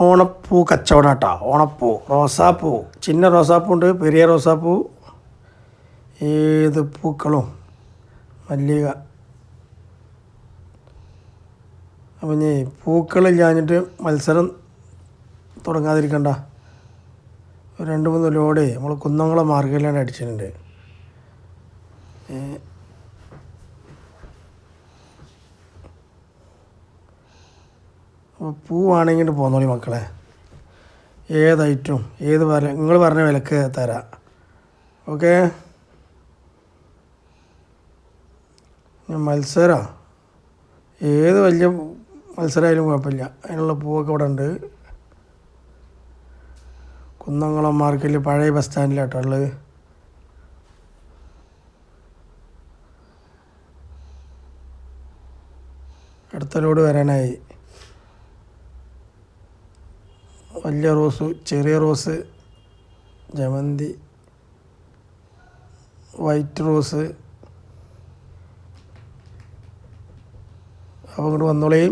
ഓണപ്പൂ കച്ചവടം കേട്ടോ ഓണപ്പൂ. റോസാപ്പൂ. ചിന്ന റോസാപ്പൂ ഉണ്ട് പെരിയ റോസാപ്പൂ ഏത് പൂക്കളും മല്ലിക. അപ്പം ഇനി പൂക്കളില്ലാഞ്ഞിട്ട് മത്സരം തുടങ്ങാതിരിക്കണ്ട. രണ്ട് മൂന്ന് ലോഡ്. നമ്മൾ കുന്നംകുളം മാർക്കറ്റിലാണ് അടിച്ചിട്ടുണ്ട് ഏ, അപ്പോൾ പൂവാണെങ്കിൽ പോന്നോളി മക്കളെ. ഏത് ഐറ്റവും ഏത് വില നിങ്ങൾ പറഞ്ഞ വിലക്ക് തരാം. ഓക്കെ? മത്സരം. ഏത് വലിയ മത്സരമായാലും കുഴപ്പമില്ല. അതിനുള്ള പൂവൊക്കെ ഇവിടെ ഉണ്ട്. കുന്നംകുളം മാർക്കറ്റിൽ പഴയ ബസ് സ്റ്റാൻഡിലാട്ടോ ഉള്ളത്. അടുത്ത ലോഡ് വരാനായി. വലിയ റോസ് ചെറിയ റോസ് ജമന്തി വൈറ്റ് റോസ്. അപ്പോൾ ഇങ്ങോട്ട് വന്നോളേയും